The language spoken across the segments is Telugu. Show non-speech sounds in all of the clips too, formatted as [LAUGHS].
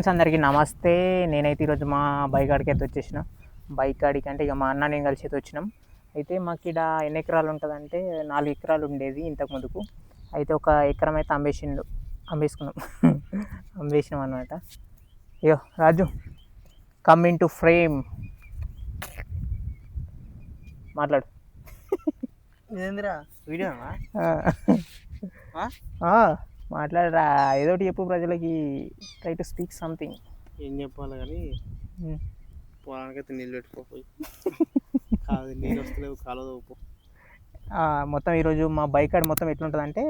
ఫ్రెండ్స్ అందరికీ నమస్తే. నేనైతే ఈరోజు మా బైక్ ఆడికి అయితే వచ్చేసిన. బైక్ ఆడికి అంటే ఇక మా అన్న నేను కలిసి అయితే వచ్చినాం. అయితే మాకు ఇక్కడ ఎన్ని ఎకరాలు ఉంటుందంటే నాలుగు ఎకరాలు ఉండేది ఇంతకు ముందుకు. అయితే ఒక ఎకరం అయితే అమ్మేసిండు. అమ్మేసుకున్నాం. [LAUGHS] అమ్మేసినాం అనమాట అయ్యో రాజు కమ్మింగ్ టు ఫ్రేమ్ మాట్లాడు. ఇదేందిరా? వీడియో మాట్లాడరా. ఏదో ఒకటి చెప్పు ప్రజలకి. ట్రై టు స్పీక్ సంథింగ్ ఏం చెప్పాలి కానీ పొలానికైతే నీళ్ళు పెట్టుకోపోయి [LAUGHS] కాదు నీళ్ళు వస్తలేవు కాలువ పో మొత్తం ఈరోజు మా బైక్ ఆడ మొత్తం ఎట్లుంటుంది అంటే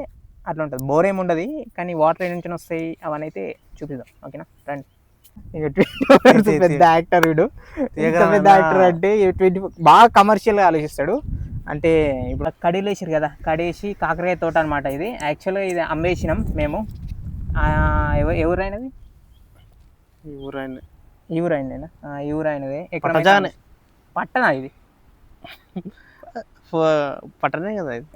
అట్లా ఉంటుంది. బోర్ ఏమి ఉండదు కానీ వాటర్ ఏ నుంచి వస్తాయి అవన్నీ అయితే చూపిద్దాం. ఓకేనా? రండి ఇక 20 years తీ- పెద్ద యాక్టర్ వీడు? పెద్ద యాక్టర్ అంటే ట్వంటీ బాగా కమర్షియల్గా ఆలోచిస్తాడు. అంటే ఇప్పుడు కడీలు వేసారు కదా కడేసి కాకరకాయ తోట అనమాట ఇది. యాక్చువల్గా ఇది అమ్మేసినాం మేము. ఎవరైనది? ఈ ఊరాయన ఈ ఊరు అయినదేనా ఆ, ఈ ఎక్కడ. పట్టనా ఇది? పట్టనే కదా ఇది.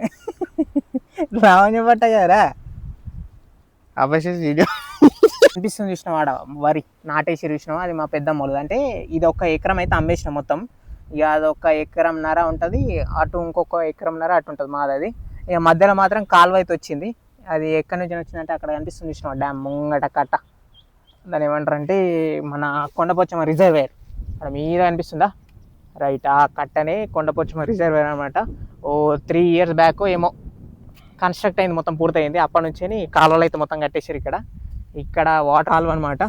రావణ పట్ట కదరా అబ్బాయి వీడియో. అనిపిస్తుంది చూసినాం ఆడ? వరి నాటేసి చూసినాం అది మా పెద్దమ్మోళ్ళది అంటే ఇది ఒక ఎకరం అయితే అమ్మేసినాం మొత్తం. ఇక అది ఒక ఎకరంన్నర ఉంటుంది అటు ఇంకొక ఎకరంన్నర అటు ఉంటుంది మాది అది ఇక మధ్యలో మాత్రం కాలువ అయితే వచ్చింది. అది ఎక్కడి నుంచి వచ్చిందంటే అక్కడ కనిపిస్తుంది ఇష్టం డ్యామ్ ముంగట కట్ట. దాని ఏమంటారంటే మన కొండపోచమ్మ రిజర్వేర్. అక్కడ మీద కనిపిస్తుందా రైట్ ఆ కట్టనే కొండపోచమ్మ రిజర్వేర్ అనమాట ఓ త్రీ ఇయర్స్ బ్యాక్ ఏమో కన్స్ట్రక్ట్ అయింది మొత్తం పూర్తయింది. అప్పటి నుంచి కాలువలు అయితే మొత్తం కట్టేసారు ఇక్కడ. ఇక్కడ వాటర్ కాలువ అనమాట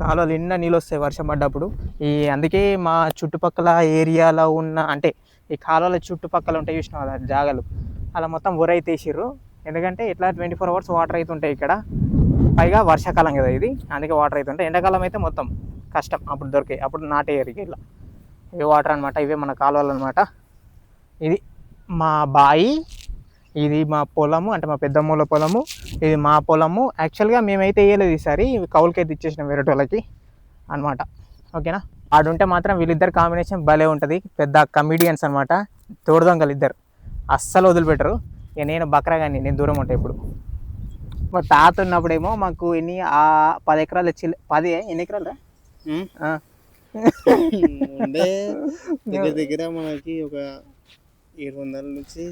కాలువలు నిండా నీళ్ళు వస్తాయి వర్షం పడ్డప్పుడు. ఈ అందుకే మా చుట్టుపక్కల ఏరియాలో ఉన్న అంటే ఈ కాలువల చుట్టుపక్కల ఉంటాయి చూసిన కదా జాగలు. అలా మొత్తం ఊరైతే ఎందుకంటే ఇట్లా ట్వంటీ ఫోర్ అవర్స్ వాటర్ అయితే ఉంటాయి ఇక్కడ. పైగా వర్షాకాలం కదా ఇది. అందుకే వాటర్ అయితే ఉంటాయి. ఎండాకాలం అయితే మొత్తం కష్టం అప్పుడు దొరికాయి అప్పుడు నాటేయరికి ఇట్లా. ఇవి వాటర్ అనమాట ఇవే మన కాలువలు అనమాట ఇది మా బాయి ఇది మా పొలము అంటే మా పెద్దమ్మల పొలము ఇది మా పొలము. యాక్చువల్గా మేమైతే వేయలేదు ఈసారి ఇవి కౌలుకైతే ఇచ్చేసినాం వేరే వాళ్ళకి అనమాట ఓకేనా? ఆడుంటే మాత్రం వీళ్ళిద్దరు కాంబినేషన్ భలే ఉంటుంది. పెద్ద కమిడియన్స్ అనమాట తోడుదొంగలు ఇద్దరు. అస్సలు వదిలిపెట్టరు. ఇక నేను బక్రా కానీ నేను దూరం ఉంటాయి ఇప్పుడు మా తాత ఉన్నప్పుడేమో మాకు ఎన్ని ఆ పది ఎకరాలు చిల్ పది ఎన్ని ఎకరాలు [LAUGHS] దగ్గర దగ్గర మనకి ఒక ఏడు వందల నుంచి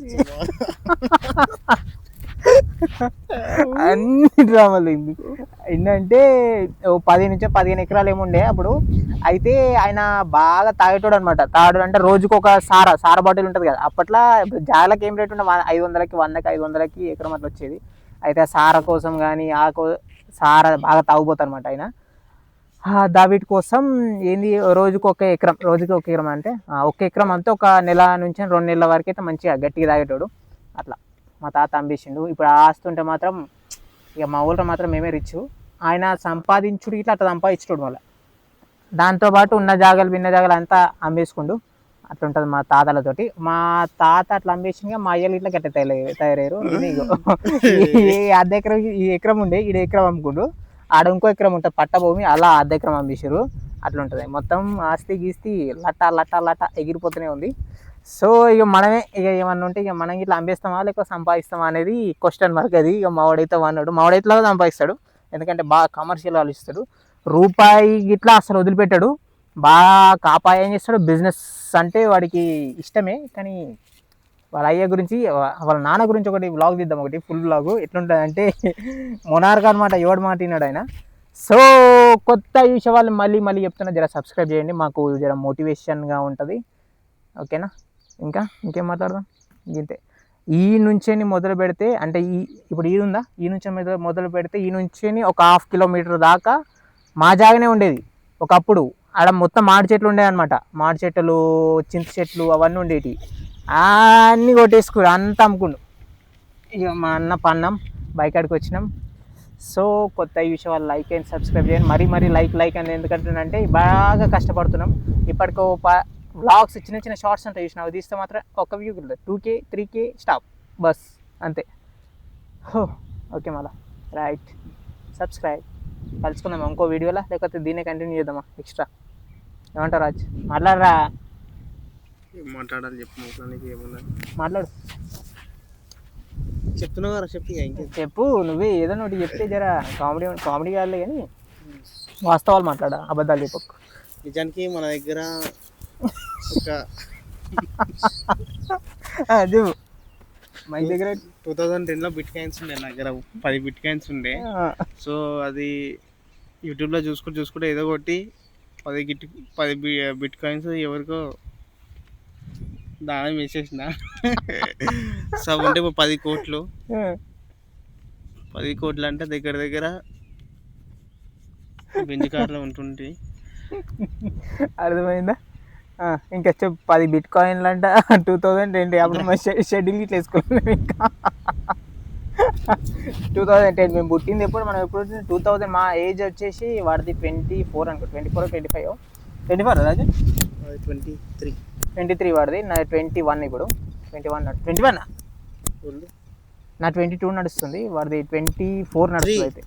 [LAUGHS] అన్ని డ్రామాలు ఎందుకు ఏంటంటే పది నుంచి పదిహేను ఎకరాలు ఏముండే అప్పుడు. అయితే ఆయన బాగా తాగేటోడు అనమాట తాడు అంటే రోజుకు ఒక సారా సారా బాటిల్ ఉంటుంది కదా. అప్పట్లో జాలకి ఏం రేట్ ఉండే? ఐదు వందలకి వందకి ఐదు వందలకి ఎకరం అట్లా వచ్చేది. అయితే ఆ సారా కోసం కానీ ఆ కో సారా బాగా తాగుపోతారు అనమాట ఆయన. దావిటి కోసం ఏంది? రోజుకు ఒక ఎకరం రోజుకి ఒక ఎకరం అంటే ఒక ఎకరం అంతా ఒక నెల నుంచి రెండు నెలల వరకు అయితే మంచిగా గట్టిగా తాగేటోడు అట్లా. మా తాత అంబించిండు ఇప్పుడు ఆస్తుంటే మాత్రం ఇక మా ఊళ్ళో మాత్రం మేమే రిచ్. ఆయన సంపాదించుడు ఇట్లా అట్లా సంపాదించుడు మళ్ళీ. దాంతోపాటు ఉన్న జాగాలు భిన్న జాగాలు అంతా అమ్మేసుకుండు. అట్లా ఉంటుంది మా తాతలతోటి. మా తాత అట్లా అమ్మేసింగా మా అయ్యలు ఇట్లా గట్ట తయారయ్యారు. ఇది ఈ అర్ధ ఎకరం ఈ ఎకరం ఉండే ఈ ఎకరం అమ్ముకుండు. ఆడ ఇంకో ఎకరం ఉంటుంది పట్ట భూమి అలా అర్ధ ఎకరం అమ్మేసారు అట్లా ఉంటుంది మొత్తం ఆస్తి గీస్తి లట్ట లట్ట లట్ట ఎగిరిపోతూనే ఉంది. సో ఇక మనమే ఇక ఏమన్నా ఉంటే ఇక మనం ఇట్లా అమ్మేస్తామా లేక సంపాదిస్తామా అనేది క్వశ్చన్ మార్క్ అది. ఇక మావాడైతే అన్నాడు మావాడైతే లాగా సంపాదిస్తాడు. ఎందుకంటే బాగా కమర్షియల్ ఆలోచిస్తాడు రూపాయి ఇట్లా అసలు వదిలిపెట్టాడు. బాగా కాపాయం ఏం చేస్తాడు. బిజినెస్ అంటే వాడికి ఇష్టమే. కానీ వాళ్ళ అయ్య గురించి వాళ్ళ నాన్న గురించి ఒకటి వ్లాగ్ తీద్దాం ఒకటి ఫుల్ బ్లాగ్ ఎట్లుంటుంది అంటే [LAUGHS] మొనార్క్ అనమాట ఎవడు మాట విన్నాడు ఆయన. సో కొత్త విషయం వాళ్ళు మళ్ళీ మళ్ళీ చెప్తున్నా జర సబ్స్క్రైబ్ చేయండి. మాకు జర మోటివేషన్గా ఉంటుంది. ఓకేనా? ఇంకా ఇంకేం మాట్లాడదాం? ఇంతే. ఈ నుంచేని మొదలు పెడితే అంటే ఈ ఇప్పుడు ఈ ఉందా? ఈ నుంచి మీద మొదలు పెడితే ఈ నుంచేని ఒక హాఫ్ కిలోమీటర్ దాకా మా జాగానే ఉండేది. ఒకప్పుడు. ఆడ మొత్తం మాడి చెట్లు ఉండేవి అనమాట మాడి చెట్లు చింత చెట్లు అవన్నీ ఉండేవి అన్నీ కొట్టేసుకురు అంతా అమ్ముకుండు. ఇక మా అన్న పన్నాం బైక్ అడికి వచ్చినాం. సో కొత్త ఈ వాళ్ళు లైక్ అండ్ సబ్స్క్రైబ్ చేయండి. మరీ మరీ లైక్ లైక్ అని ఎందుకంటుందంటే బాగా కష్టపడుతున్నాం. ఇప్పటికో వ్లాగ్స్ చిన్న చిన్న షార్ట్స్ ఉంటాయి చూసిన అవి తీస్తే మాత్రం ఒక view two K three K stop. Bus. అంతే. హో ఓకే మళ్ళా రైట్. సబ్స్క్రైబ్. కలుసుకుందాం ఇంకో వీడియోలో? లేకపోతే దీన్నే కంటిన్యూ చేద్దామా? ఎక్స్ట్రా. ఏమంటారు రాజ్? మాట్లాడరా. మాట్లాడాలి చెప్పు మాట్లాడానికి ఏమన్నా మాట్లాడు. చెప్తున్నావు కదా చెప్పి చెప్పు నువ్వే ఏదో ఒకటి చెప్తే జర కామెడీ కామెడీ కాదులే కానీ వాస్తవాలు మాట్లాడా అబద్ధాలు చెప్పకు. నిజానికి మన దగ్గర ఒక అది మై దగ్గర టూ థౌజండ్ టెన్లో బిట్ కాయిన్స్ ఉండే నా దగ్గర పది బిట్ కాయిన్స్ ఉండే సో అది యూట్యూబ్లో చూసుకుంటూ చూసుకుంటే ఏదో ఒకటి పది గిట్ పది బిట్ కాయిన్స్ ఎవరికో దానం వేసేసిన. సో ఉంటే ఇప్పుడు పది కోట్లు. పది కోట్లు అంటే దగ్గర దగ్గర బెంజ్ కార్లో ఉంటుంటే. అర్థమైందా? ఆ, ఇంకా చెప్పు పది బిట్ కాయిన్లు అంట టూ థౌజండ్ ట్వంటీ అప్పుడు మా షెడ్యూల్ ఇట్లా వేసుకోలేము ఇంకా. టూ థౌజండ్ టెన్ మేము పుట్టింది ఎప్పుడు? మనం ఎప్పుడు టూ థౌజండ్ మా ఏజ్ వచ్చేసి వాడిది ట్వంటీ ఫోర్ అనుకో twenty four twenty five? Twenty four Raju? Twenty three. Twenty three వాడిది. నా ట్వంటీ వన్ ఇప్పుడు ట్వంటీ వన్ ట్వంటీ వన్ నా ట్వంటీ టూ నడుస్తుంది. వాడిది ట్వంటీ ఫోర్ నడుస్తుంది అయితే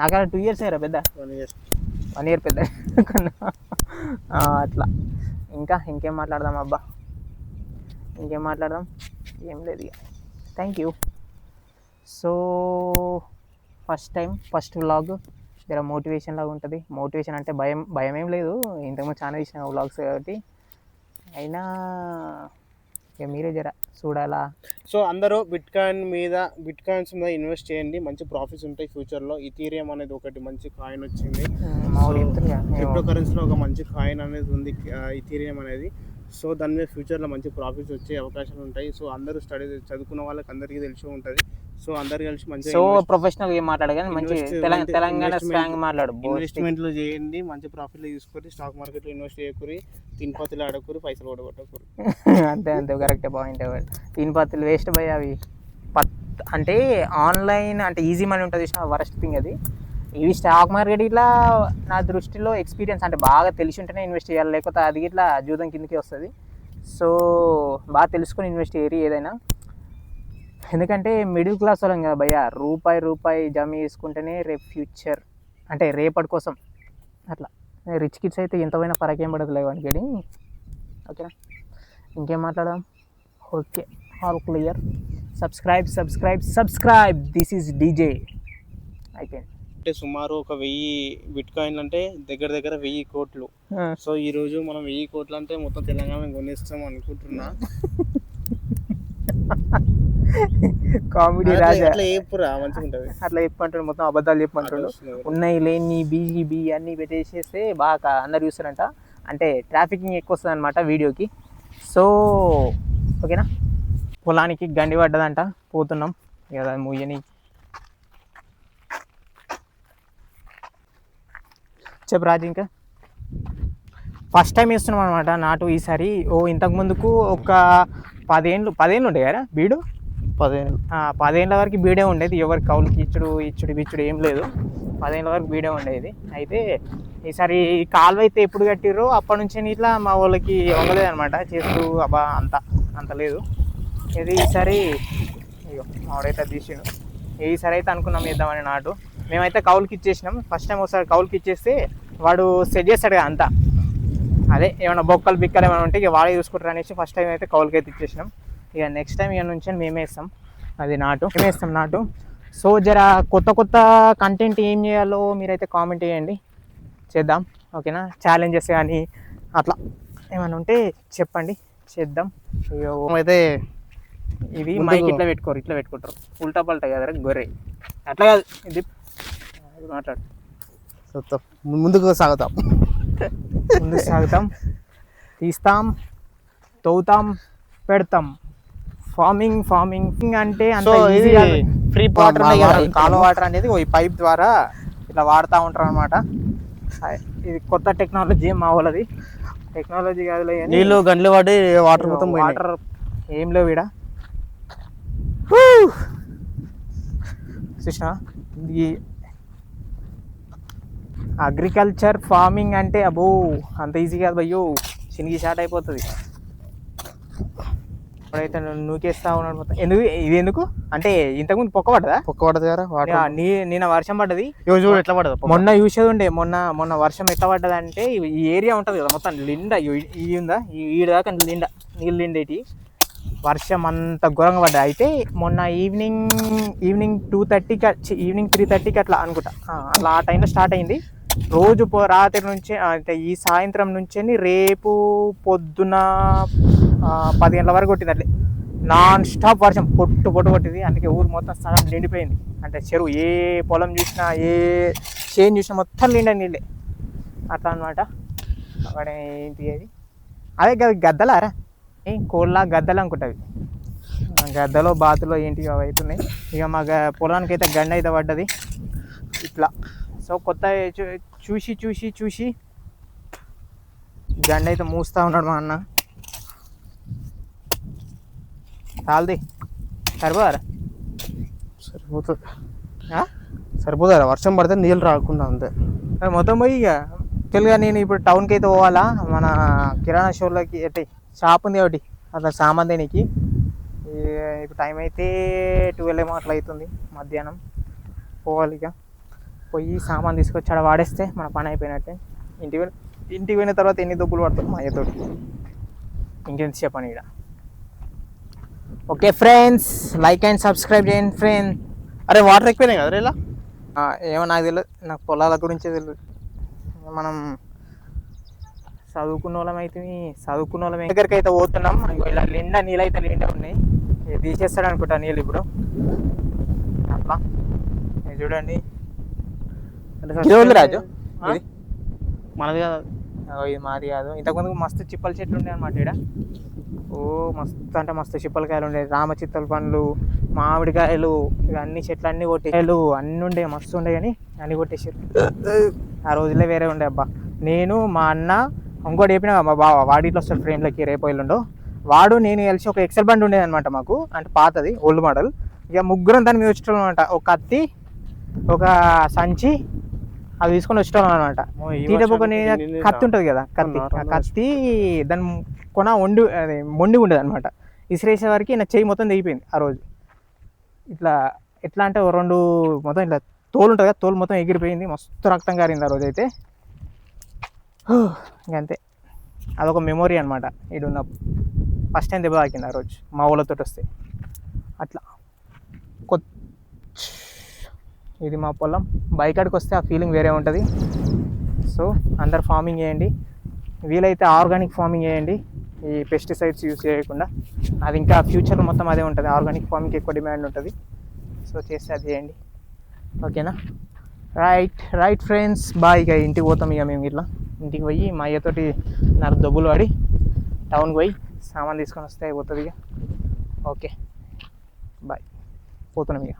నాకన్నా టూ ఇయర్స్ అయ్యారా పెద్ద. వన్ ఇయర్ వన్ ఇయర్ పెద్ద. అట్లా. ఇంకా ఇంకేం మాట్లాడదాం అబ్బా? ఇంకేం మాట్లాడదాం? ఏం లేదు ఇక. Thank you so first time first vlog జర మోటివేషన్ లాగా ఉంటుంది. మోటివేషన్ అంటే భయం భయం ఏం లేదు. ఇంతకుముందు చాలా తీసిన వ్లాగ్స్ కాబట్టి. అయినా ఇక మీరే జర చూడాలా? సో అందరూ బిట్ కాయిన్ మీద బిట్ కాయిన్స్ మీద ఇన్వెస్ట్ చేయండి. మంచి ప్రాఫిట్స్ ఉంటాయి ఫ్యూచర్లో. ఇథీరియం అనేది ఒకటి మంచి కాయిన్ వచ్చింది. క్రిప్టో కరెన్సీలో ఒక మంచి కాయిన్ అనేది ఉంది ఇథీరియం అనేది. సో దాని మీద ఫ్యూచర్లో మంచి ప్రాఫిట్స్ వచ్చే అవకాశాలు ఉంటాయి. సో అందరూ స్టడీ చదువుకున్న వాళ్ళకి అందరికీ తెలిసి ఉంటుంది. సో అందరు కలిసి మంచిగా సో ప్రొఫెషనల్ ఏం మాట్లాడు కానీ మంచి తెలంగాణ స్లాంగ్ మాట్లాడు. ఇన్వెస్ట్మెంట్లు చేయండి మంచి ప్రాఫిట్లు తీసుకొని స్టాక్ మార్కెట్లో ఇన్వెస్ట్ చేయకూరి తిన్పతిలో ఆడకూరి పైసలు కూడగొట్టకూరి [LAUGHS] అంతే అంతే కరెక్టే పాయింట్ తీన్ పత్తులు వేస్ట్ పోయి అవి పత్ అంటే ఆన్లైన్ అంటే ఈజీ మనీ ఉంటుంది వరస్ట్ థింగ్ అది. ఇవి స్టాక్ మార్కెట్ ఇట్లా నా దృష్టిలో ఎక్స్పీరియన్స్ అంటే బాగా తెలిసి ఉంటేనే ఇన్వెస్ట్ చేయాలి లేకపోతే అది ఇట్లా జూదం కిందకి వస్తుంది. సో బాగా తెలుసుకుని ఇన్వెస్ట్ చేయరు ఏదైనా. ఎందుకంటే మిడిల్ క్లాస్ వాళ్ళం కదా భయ్య రూపాయి రూపాయి జమ చేసుకుంటేనే రేపు ఫ్యూచర్ అంటే రేపటి కోసం. అట్లా. రిచ్ కిడ్స్ అయితే ఎంతమైనా పరకేం పడదు లేవని ఓకేనా? ఇంకేం మాట్లాడదాం? Okay. All clear subscribe subscribe subscribe this is DJ అయిపోయింది అంటే సుమారు ఒక వెయ్యి బిట్ కాయిన్ అంటే దగ్గర దగ్గర వెయ్యి కోట్లు. సో ఈ రోజు మనం వెయ్యి కోట్లు అంటే మొత్తం తెలంగాణ కొనేస్తాం అనుకుంటున్నా. కామెడీ అట్లా- రాజా. అట్లా చెప్పురా మంచిగా ఉంటది. అట్లా చెప్పంటాడు మొత్తం అబద్ధాలు చెప్పంటాడు. ఉన్నాయి లేని బీజీ బి అన్నీ పెట్టేసేస్తే బాగా అందరు చూస్తారంట. అంటే ట్రాఫికింగ్ ఎక్కువ వస్తుంది అనమాట వీడియోకి. సో ఓకేనా? పొలానికి గండి పడ్డదంట పోతున్నాం. కదా ముయ్యని చెప్పు రాజు ఇంకా. ఫస్ట్ టైం వేస్తున్నాం అనమాట నాటు ఈసారి. ఓ ఇంతకు ముందుకు ఒక పదేళ్ళు పదేళ్ళు ఉండే కదా బీడు? ఆ, పదేళ్ళ వరకు బీడే ఉండేది. ఎవరికి కౌలుకి ఇచ్చుడు ఇచ్చుడు బిచ్చుడు ఏం లేదు. పదేళ్ళ వరకు బీడే ఉండేది. అయితే ఈసారి కాలువ అయితే ఎప్పుడు కట్టిర్రో అప్పటి నుంచి ఇట్లా మా వాళ్ళకి వంగలేదు అనమాట చేస్తూ అబ్బా అంత అంత లేదు. ఇది ఈసారి ఇగో మావాడైతే తీసిండు. ఈసారి అయితే అనుకున్నాం వేద్దామని నాటు. మేమైతే కౌలుకి ఇచ్చేసినాం. ఫస్ట్ టైం ఒకసారి కౌలుకి ఇచ్చేస్తే వాడు సెట్ చేస్తాడు కదా అంతా. అదే ఏమైనా బొక్కలు బిక్కలు ఏమైనా ఉంటే ఇక వాడే చూసుకుంటారు అనేసి ఫస్ట్ టైం అయితే కౌలుకి అయితే ఇచ్చేసినాం. ఇక నెక్స్ట్ టైం ఇక నుంచి మేమే ఇస్తాం అది నాటు. మేమే ఇస్తాం నాటు. సో జర కొత్త కొత్త కంటెంట్ ఏం చేయాలో మీరైతే కామెంట్ చేయండి. చేద్దాం. ఓకేనా? ఛాలెంజెస్ కానీ అట్లా ఏమైనా ఉంటే చెప్పండి. చేద్దాం. అయితే ముందుకు- మైక్ ఇట్లా పెట్టుకోరు ఇట్లా పెట్టుకుంటారు. ఉల్టా పల్టా కదరా గొర్రె. అట్లా కాదు ఇది. ఇది ముందుకు సాగుతాం. ముందుకు సాగుతాం. తీస్తాం తవ్వుతాం పెడతాం. ఫార్మింగ్ ఫార్మింగ్ అంటే ఇది ఉన్నాయి కదా, కాలువ వాటర్ అనేది ఈ పైప్ ద్వారా ఇట్లా వాడుతూ ఉంటారు అనమాట ఇది కొత్త టెక్నాలజీ మా వాళ్ళది. టెక్నాలజీ కాదులే కానీ నీళ్ళు గంటలు పడి వాటర్ మొత్తం. వాటర్ ఏం లేవు కృష్ణ ఈ అగ్రికల్చర్ ఫార్మింగ్ అంటే అబ్బో అంత ఈజీ కాదు అయ్యో చినిగి స్టార్ట్ అయిపోతుంది. ఇప్పుడైతే నూకేస్తా ఉన్నాడు మొత్తం. ఎందుకు? ఇది ఎందుకు? అంటే ఇంతకుముందు పొక్క పడ్డదా? పొక్క పడదు కదా నీ నిన్న వర్షం పడ్డది. చూడు ఎట్లా పడదు. మొన్న చూసేది ఉండే మొన్న మొన్న వర్షం ఎట్లా పడ్డది అంటే ఈ ఏరియా ఉంటుంది కదా మొత్తం లిండా ఇది ఉందా? ఈ ఈడ దాకా లిండా నీళ్ళు నిండేటి వర్షం అంత ఘోరంగా పడ్డది. అయితే మొన్న ఈవినింగ్ ఈవినింగ్ టూ థర్టీకి ఈవినింగ్ త్రీ థర్టీకి అట్లా అనుకుంటా. అట్లా ఆ టైంలో స్టార్ట్ అయింది. రోజు రాత్రి నుంచి అంటే ఈ సాయంత్రం నుంచి రేపు పొద్దున పది గంటల వరకు కొట్టింది అట్లే నాన్ స్టాప్ వర్షం పొట్టు పొట్టు కొట్టింది. అందుకే ఊరు మొత్తం సగం నిండిపోయింది. అంటే చెరువు ఏ పొలం చూసినా ఏ చేను చూసినా మొత్తం నిండా నీళ్ళే. అట్లా అనమాట అక్కడ ఏంటి అది? అదే కదా గద్దలారా? ఏ కోళ్ళ గద్దలు అనుకుంటుంది గద్దలో బాతులో ఏంటి అవి అవుతున్నాయి. ఇక మా పొలానికి అయితే గండ అయితే పడ్డది. ఇట్లా. సో కొత్త చూసి చూసి చూసి గండ అయితే మూస్తా ఉన్నాడు మా అన్న. చాలది సరిపోదారా? సరిపోతుంది? సరిపోతారా వర్షం పడితే నీళ్ళు రాకుండా అంతే. మొత్తం పోయి ఇక తెలుగా నేను ఇప్పుడు టౌన్కి అయితే పోవాలా? మన కిరాణా స్టోర్లోకి అంటే షాప్ ఉంది ఒకటి అక్కడ సామాన్ దేనికి ఇప్పుడు టైం అయితే ట్వెల్వ్ ఏమో అట్లా అవుతుంది మధ్యాహ్నం. పోవాలి ఇక. పోయి సామాన్ తీసుకొచ్చి ఆడ వాడేస్తే మన పని అయిపోయినట్టే. ఇంటికి పోయిన ఇంటికి పోయిన తర్వాత ఎన్ని దొబ్బులు పడతాం మా అయ్యతోటి. ఇంకెంత చెప్పండి ఇక్కడ okay friends like and subscribe చేయండి ఫ్రెండ్. అరే వాటర్ ఎక్కువనే కదా ఇలా? ఏమో నాకు తెలియదు నాకు పొలాల గురించే తెలియదు మనం చదువుకున్న వాళ్ళం అయితే చదువుకున్న వాళ్ళం దగ్గరికి అయితే పోతున్నాం. ఇలా నిండా నీళ్ళు అయితే నిండా ఉన్నాయి తీసేస్తాడు అనుకుంటా నీళ్ళు ఇప్పుడు. అట్లా చూడండి. ఇది రాజు? ఇది? మనది కదా. ఇది మాది కాదు. ఇంతకుముందు మస్తు చిప్పల చెట్లు ఉండే అనమాట ఇక్కడ ఓ మస్తు అంటే మస్తు చిప్పల కాయలు ఉండే. రామ చిత్తల పండ్లు మామిడికాయలు ఇవన్నీ చెట్లు అన్నీ కొట్టేసారు అన్నీ ఉండే మస్తు ఉండే కానీ అన్నీ కొట్టేసారు ఆ రోజులే వేరే ఉండే అబ్బా. నేను మా అన్న ఇంకోటి చెప్పిన మా బావ వాడిట్లో వస్తాడు ఫ్రెండ్లకి రేపు ఎల్లుండో. వాడు నేను కలిసి ఒక ఎక్సెల్ బండి ఉండేది అనమాట మాకు. అంటే పాతది ఓల్డ్ మోడల్ ఇక ముగ్గురం దాని మీద అనమాట ఒక కత్తి ఒక సంచి అవి తీసుకొని వచ్చేటోళ్ళం అనమాట నిన్ను కత్తి ఉంటుంది కదా కత్తి. కత్తి దాని కొన వండి అదే మొండి ఉండదు అనమాట ఇసిరేసే వరకు నా చెయ్యి మొత్తం తెగిపోయింది ఆ రోజు. ఇట్లా ఎట్లా అంటే రెండు మొత్తం ఇట్లా తోలు ఉంటుంది కదా తోలు మొత్తం ఎగిరిపోయింది. మస్తు రక్తం కారింది ఆ రోజు అయితే. ఇంకంతే అదొక మెమొరీ అనమాట ఇడు ఉన్న ఫస్ట్ టైం దెబ్బ తాకింది ఆ రోజు మా ఊళ్ళతో వస్తే. అట్లా ఇది మా పొలం. బైకాడికి వస్తే ఆ ఫీలింగ్ వేరే ఉంటుంది. సో అందరు ఫార్మింగ్ చేయండి. వీలైతే ఆర్గానిక్ ఫార్మింగ్ చేయండి. ఈ పెస్టిసైడ్స్ యూస్ చేయకుండా. అది ఇంకా ఫ్యూచర్లో మొత్తం అదే ఉంటుంది. ఆర్గానిక్ ఫార్మింగ్కి ఎక్కువ డిమాండ్ ఉంటుంది. సో చేస్తే అది చేయండి. ఓకేనా రైట్ రైట్ ఫ్రెండ్స్ బాయ్ ఇక ఇంటికి పోతాం ఇక మేము ఇట్లా. ఇంటికి పోయి మా అయ్యతోటి నాకు డబ్బులు పడి టౌన్కి పోయి సామాన్ తీసుకొని వస్తే అయిపోతుంది ఇక. ఓకే బాయ్ పోతున్నాం ఇక.